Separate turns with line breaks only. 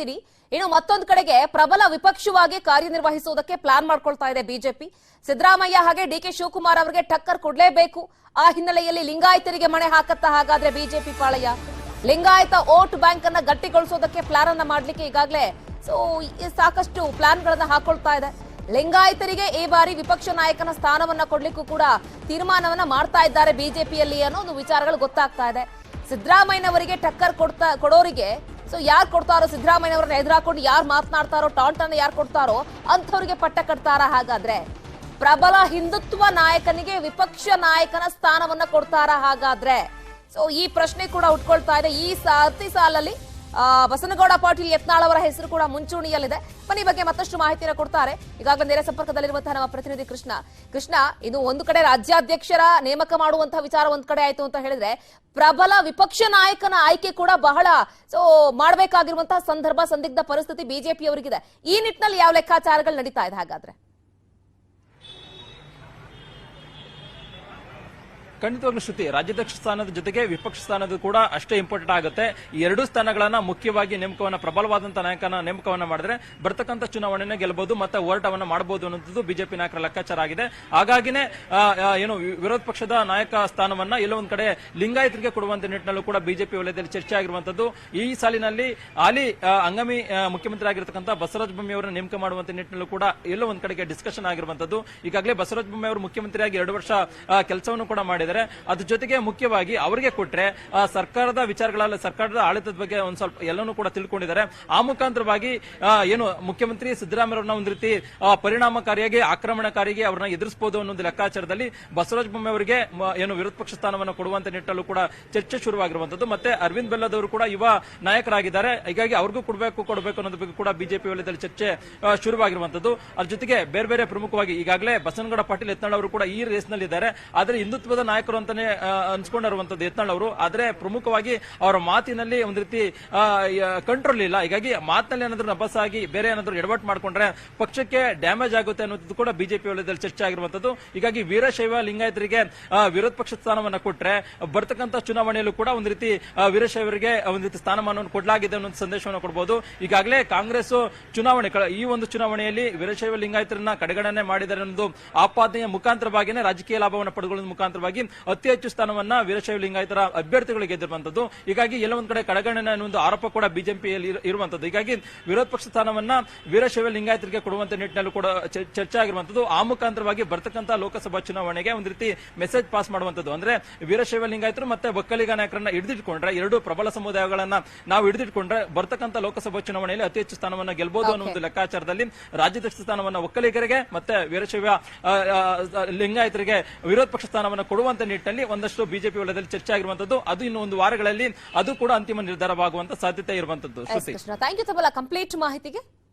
ಇನ್ನು ಮತ್ತೊಂದು ಕಡೆಗೆ ಪ್ರಬಲ ವಿಪಕ್ಷವಾಗಿ ಕಾರ್ಯನಿರ್ವಹಿಸುವುದಕ್ಕೆ ಪ್ಲಾನ್ ಮಾಡ್ಕೊಳ್ತಾ ಇದೆ ಬಿಜೆಪಿ ಸಿದ್ದರಾಮಯ್ಯ ಹಾಗೆ ಡಿ ಕೆ ಶಿವಕುಮಾರ್ ಅವರಿಗೆ ಟಕ್ಕರ್ ಕೊಡ್ಲೇಬೇಕು. ಆ ಹಿನ್ನೆಲೆಯಲ್ಲಿ ಲಿಂಗಾಯತರಿಗೆ ಮಣೆ ಹಾಕತ್ತಾ ಹಾಗಾದ್ರೆ ಬಿಜೆಪಿ ಪಾಳಯ. ಲಿಂಗಾಯತ ವೋಟ್ ಬ್ಯಾಂಕ್ ಅನ್ನ ಗಟ್ಟಿಗೊಳಿಸೋದಕ್ಕೆ ಪ್ಲಾನ್ ಅನ್ನ ಮಾಡ್ಲಿಕ್ಕೆ ಈಗಾಗಲೇ ಸೊ ಸಾಕಷ್ಟು ಪ್ಲಾನ್ ಗಳನ್ನ ಹಾಕೊಳ್ತಾ ಇದೆ. ಲಿಂಗಾಯತರಿಗೆ ಈ ಬಾರಿ ವಿಪಕ್ಷ ನಾಯಕನ ಸ್ಥಾನವನ್ನ ಕೊಡ್ಲಿಕ್ಕೂ ಕೂಡ ತೀರ್ಮಾನವನ್ನ ಮಾಡ್ತಾ ಇದ್ದಾರೆ ಬಿಜೆಪಿಯಲ್ಲಿ ಅನ್ನೋ ಒಂದು ವಿಚಾರಗಳು ಗೊತ್ತಾಗ್ತಾ ಇದೆ. ಸಿದ್ದರಾಮಯ್ಯನವರಿಗೆ ಟಕ್ಕರ್ ಕೊಡ್ತಾ, ಕೊಡೋರಿಗೆ ಸೊ ಯಾರು ಕೊಡ್ತಾರೋ ಸಿದ್ದರಾಮಯ್ಯನವರನ್ನ ಎದುರಾಕೊಂಡು ಯಾರು ಮಾತನಾಡ್ತಾರೋ, ಟಾಂಟನ್ನ ಯಾರು ಕೊಡ್ತಾರೋ ಅಂಥವ್ರಿಗೆ ಪಟ್ಟ ಕಟ್ತಾರ ಹಾಗಾದ್ರೆ ಪ್ರಬಲ ಹಿಂದುತ್ವ ನಾಯಕನಿಗೆ ವಿಪಕ್ಷ ನಾಯಕನ ಸ್ಥಾನವನ್ನ ಕೊಡ್ತಾರ ಹಾಗಾದ್ರೆ. ಸೊ ಈ ಪ್ರಶ್ನೆ ಕೂಡ ಉಟ್ಕೊಳ್ತಾ ಇದೆ ಈ ಸಾತಿ ಸಾಲಲ್ಲಿ. ಬಸನಗೌಡ ಪಾಟೀಲ್ ಯತ್ನಾಳ್ ಅವರ ಹೆಸರು ಕೂಡ ಮುಂಚೂಣಿಯಲ್ಲಿದೆ. ಈ ಬಗ್ಗೆ ಮತ್ತಷ್ಟು ಮಾಹಿತಿಯನ್ನು ಕೊಡ್ತಾರೆ. ಈಗಾಗಲೇ ನೇರ ಸಂಪರ್ಕದಲ್ಲಿರುವಂತಹ ನಮ್ಮ ಪ್ರತಿನಿಧಿ ಕೃಷ್ಣ. ಕೃಷ್ಣ, ಇದು ಒಂದು ಕಡೆ ರಾಜ್ಯಾಧ್ಯಕ್ಷರ ನೇಮಕ ಮಾಡುವಂತಹ ವಿಚಾರ ಒಂದ್ ಕಡೆ ಆಯ್ತು ಅಂತ ಹೇಳಿದ್ರೆ, ಪ್ರಬಲ ವಿಪಕ್ಷ ನಾಯಕನ ಆಯ್ಕೆ ಕೂಡ ಬಹಳ, ಸೊ, ಮಾಡಬೇಕಾಗಿರುವಂತಹ ಸಂದರ್ಭ, ಸಂದಿಗ್ಧ ಪರಿಸ್ಥಿತಿ ಬಿಜೆಪಿ ಅವರಿಗಿದೆ ಈ ನಿಟ್ಟಿನಲ್ಲಿ ಯಾವ ಲೆಕ್ಕಾಚಾರಗಳು ನಡೀತಾ ಇದೆ ಹಾಗಾದ್ರೆ?
ಖಂಡಿತವಾಗ್ಲೂ ಶ್ರುತಿ, ರಾಜ್ಯಾಧ್ಯಕ್ಷ ಸ್ಥಾನದ ಜೊತೆಗೆ ವಿಪಕ್ಷ ಸ್ಥಾನದ ಕೂಡ ಅಷ್ಟೇ ಇಂಪಾರ್ಟೆಂಟ್ ಆಗುತ್ತೆ. ಈ ಎರಡು ಸ್ಥಾನಗಳನ್ನ ಮುಖ್ಯವಾಗಿ ನೇಮಕವನ್ನ ಪ್ರಬಲವಾದಂತಹ ನಾಯಕನ ನೇಮಕವನ್ನ ಮಾಡಿದ್ರೆ ಬರ್ತಕ್ಕಂಥ ಚುನಾವಣೆನ ಗೆಲ್ಲಬಹುದು ಮತ್ತೆ ಹೋರಾಟವನ್ನ ಮಾಡಬಹುದು ಅನ್ನೋದು ಬಿಜೆಪಿ ನಾಯಕರ ಲೆಕ್ಕಾಚಾರ ಆಗಿದೆ. ಹಾಗಾಗಿನೇ ಏನು ವಿರೋಧ ಪಕ್ಷದ ನಾಯಕ ಸ್ಥಾನವನ್ನ ಎಲ್ಲೋ ಕಡೆ ಲಿಂಗಾಯತರಿಗೆ ಕೊಡುವಂತ ನಿಟ್ಟಿನಲ್ಲೂ ಕೂಡ ಬಿಜೆಪಿ ವಲಯದಲ್ಲಿ ಚರ್ಚೆ ಆಗಿರುವಂತದ್ದು ಈ ಸಾಲಿನಲ್ಲಿ ಹಾಲಿ ಅಂಗಮಿ ಮುಖ್ಯಮಂತ್ರಿ ಆಗಿರತಕ್ಕಂಥ ಬಸವರಾಜ ಬೊಮ್ಮಾಯಿ ಅವರನ್ನ ನೇಮಕ ಮಾಡುವಂತ ನಿಟ್ಟಿನಲ್ಲೂ ಕೂಡ ಎಲ್ಲೋ ಒಂದ್ ಕಡೆಗೆ ಡಿಸ್ಕಷನ್ ಆಗಿರುವಂತದ್ದು ಈಗಾಗಲೇ ಬಸವರಾಜ ಬೊಮ್ಮಿಯವರು ಮುಖ್ಯಮಂತ್ರಿಯಾಗಿ ಎರಡು ವರ್ಷ ಕೆಲಸವನ್ನು ಕೂಡ ಮಾಡಿದ್ದಾರೆ. ಅದ್ರ ಜೊತೆಗೆ ಮುಖ್ಯವಾಗಿ ಅವರಿಗೆ ಕೊಟ್ರೆ ಸರ್ಕಾರದ ವಿಚಾರಗಳಲ್ಲಿ, ಸರ್ಕಾರದ ಆಡಳಿತದ ಬಗ್ಗೆ ಒಂದ್ ಸ್ವಲ್ಪ ಎಲ್ಲನೂ ಕೂಡ ತಿಳ್ಕೊಂಡಿದ್ದಾರೆ. ಆ ಮುಖಾಂತರವಾಗಿ ಏನು ಮುಖ್ಯಮಂತ್ರಿ ಸಿದ್ದರಾಮಯ್ಯವ್ರನ್ನ ಒಂದ್ ರೀತಿ ಪರಿಣಾಮಕಾರಿಯಾಗಿ ಆಕ್ರಮಣಕಾರಿಗೆ ಅವ್ರನ್ನ ಎದುರಿಸಬಹುದು ಅನ್ನೋ ಒಂದು ಲೆಕ್ಕಾಚಾರದಲ್ಲಿ ಬಸವರಾಜ ಬೊಮ್ಮಾಯಿ ಅವರಿಗೆ ಏನು ವಿರೋಧ ಪಕ್ಷ ಸ್ಥಾನವನ್ನು ಕೊಡುವಂತ ನಿಟ್ಟಲ್ಲೂ ಕೂಡ ಚರ್ಚೆ ಶುರುವಾಗಿರುವಂತದ್ದು. ಮತ್ತೆ ಅರವಿಂದ್ ಬೆಲ್ಲದವರು ಕೂಡ ಯುವ ನಾಯಕರಾಗಿದ್ದಾರೆ. ಹೀಗಾಗಿ ಅವ್ರಿಗೂ ಕೊಡಬೇಕು ಕೊಡಬೇಕು ಅನ್ನೋದ್ರ ಬಗ್ಗೆ ಕೂಡ ಬಿಜೆಪಿ ವಲಯದಲ್ಲಿ ಚರ್ಚೆ ಶುರುವಾಗಿರುವಂತದ್ದು. ಅದ್ರ ಜೊತೆಗೆ ಬೇರೆ ಬೇರೆ ಪ್ರಮುಖವಾಗಿ ಈಗಾಗಲೇ ಬಸನಗೌಡ ಪಾಟೀಲ್ ಯತ್ನಾಳ್ ಅವರು ಕೂಡ ಈ ರೇಸ್ನಲ್ಲಿ ಇದ್ದಾರೆ ಆದರೆ ಹಿಂದುತ್ವದ ನಾಯಕರು ಅಂತಾನೆ ಅನ್ಸ್ಕೊಂಡಿರುವಂತದ್ದು ಯತ್ನಾಳ್ ಅವರು. ಆದ್ರೆ ಪ್ರಮುಖವಾಗಿ ಅವರ ಮಾತಿನಲ್ಲಿ ಒಂದ್ ರೀತಿ ಕಂಟ್ರೋಲ್ ಇಲ್ಲ. ಹೀಗಾಗಿ ಮಾತಿನಲ್ಲಿ ಏನಾದ್ರು ನಬಸಾಗಿ ಬೇರೆ ಏನಾದ್ರು ಎಡವಟ್ ಮಾಡ್ಕೊಂಡ್ರೆ ಪಕ್ಷಕ್ಕೆ ಡ್ಯಾಮೇಜ್ ಆಗುತ್ತೆ ಅನ್ನೋದು ಕೂಡ ಬಿಜೆಪಿ ವಲಯದಲ್ಲಿ ಚರ್ಚೆ ಆಗಿರುವಂತದ್ದು ಹೀಗಾಗಿ ವೀರಶೈವ ಲಿಂಗಾಯತರಿಗೆ ವಿರೋಧ ಪಕ್ಷ ಸ್ಥಾನವನ್ನ ಕೊಟ್ರೆ ಬರ್ತಕ್ಕಂತ ಚುನಾವಣೆಯಲ್ಲೂ ಕೂಡ ಒಂದ್ ರೀತಿ ವೀರಶೈವರಿಗೆ ಒಂದ್ ರೀತಿ ಸ್ಥಾನಮಾನವನ್ನು ಕೊಡಲಾಗಿದೆ ಅನ್ನೋ ಸಂದೇಶವನ್ನು ಕೊಡಬಹುದು ಈಗಾಗಲೇ ಕಾಂಗ್ರೆಸ್ ಚುನಾವಣೆ ಈ ಒಂದು ಚುನಾವಣೆಯಲ್ಲಿ ವೀರಶೈವ ಲಿಂಗಾಯತರನ್ನ ಕಡೆಗಣನೆ ಮಾಡಿದ್ದಾರೆ ಅನ್ನೋದು ಆಪಾದನೆಯ ಮುಖಾಂತರವಾಗಿನೇ ರಾಜಕೀಯ ಲಾಭವನ್ನು ಪಡೆದುಕೊಳ್ಳುವ ಮುಖಾಂತರವಾಗಿ ಅತಿ ಹೆಚ್ಚು ಸ್ಥಾನವನ್ನ ವೀರಶೈವ ಲಿಂಗಾಯತರ ಅಭ್ಯರ್ಥಿಗಳು ಗೆದ್ದಿರುವಂತದ್ದು ಹೀಗಾಗಿ ಎಲ್ಲ ಒಂದ್ ಕಡೆ ಕಡೆಗಣನೆ ಅನ್ನೋ ಒಂದು ಆರೋಪ ಕೂಡ ಬಿಜೆಪಿಯಲ್ಲಿ ಇರುವಂತದ್ದು. ಹೀಗಾಗಿ ವಿರೋಧ ಪಕ್ಷ ಸ್ಥಾನವನ್ನ ವೀರಶೈವ ಲಿಂಗಾಯತರಿಗೆ ಕೊಡುವಂತ ನಿಟ್ಟಿನಲ್ಲೂ ಕೂಡ ಚರ್ಚೆ ಆಗಿರುವಂತದ್ದು ಆ ಮುಖಾಂತರವಾಗಿ ಬರ್ತಕ್ಕಂತ ಲೋಕಸಭಾ ಚುನಾವಣೆಗೆ ಒಂದ್ ರೀತಿ ಮೆಸೇಜ್ ಪಾಸ್ ಮಾಡುವಂತದ್ದು. ಅಂದ್ರೆ ವೀರಶೈವ ಲಿಂಗಾಯತರು ಮತ್ತೆ ಒಕ್ಕಲಿಗ ನಾಯಕರನ್ನ ಹಿಡಿದಿಟ್ಕೊಂಡ್ರೆ ಎರಡು ಪ್ರಬಲ ಸಮುದಾಯಗಳನ್ನ ನಾವು ಹಿಡಿದಿಟ್ಕೊಂಡ್ರೆ ಬರ್ತಕ್ಕಂತ ಲೋಕಸಭಾ ಚುನಾವಣೆಯಲ್ಲಿ ಅತಿ ಹೆಚ್ಚು ಸ್ಥಾನವನ್ನ ಗೆಲ್ಬಹುದು ಅನ್ನೋ ಒಂದು ಲೆಕ್ಕಾಚಾರದಲ್ಲಿ ರಾಜ್ಯಾಧ್ಯಕ್ಷ ಸ್ಥಾನವನ್ನ ಒಕ್ಕಲಿಗರಿಗೆ ಮತ್ತೆ ವೀರಶೈವ ಲಿಂಗಾಯತರಿಗೆ ವಿರೋಧ ಪಕ್ಷ ಸ್ಥಾನವನ್ನ ಕೊಡುವಂತ ನಿಟ್ಟಿನಲ್ಲಿ ಒಂದಷ್ಟು ಬಿಜೆಪಿ ವಲಯದಲ್ಲಿ ಚರ್ಚೆ ಆಗಿರುವಂತದ್ದು. ಅದು ಇನ್ನು ಒಂದು ವಾರಗಳಲ್ಲಿ ಅದು ಕೂಡ ಅಂತಿಮ ನಿರ್ಧಾರವಾಗುವಂತ ಸಾಧ್ಯತೆ ಇರುವಂತದ್ದು.
ಥ್ಯಾಂಕ್ ಯು ಕಂಪ್ಲೀಟ್ ಮಾಹಿತಿಗೆ.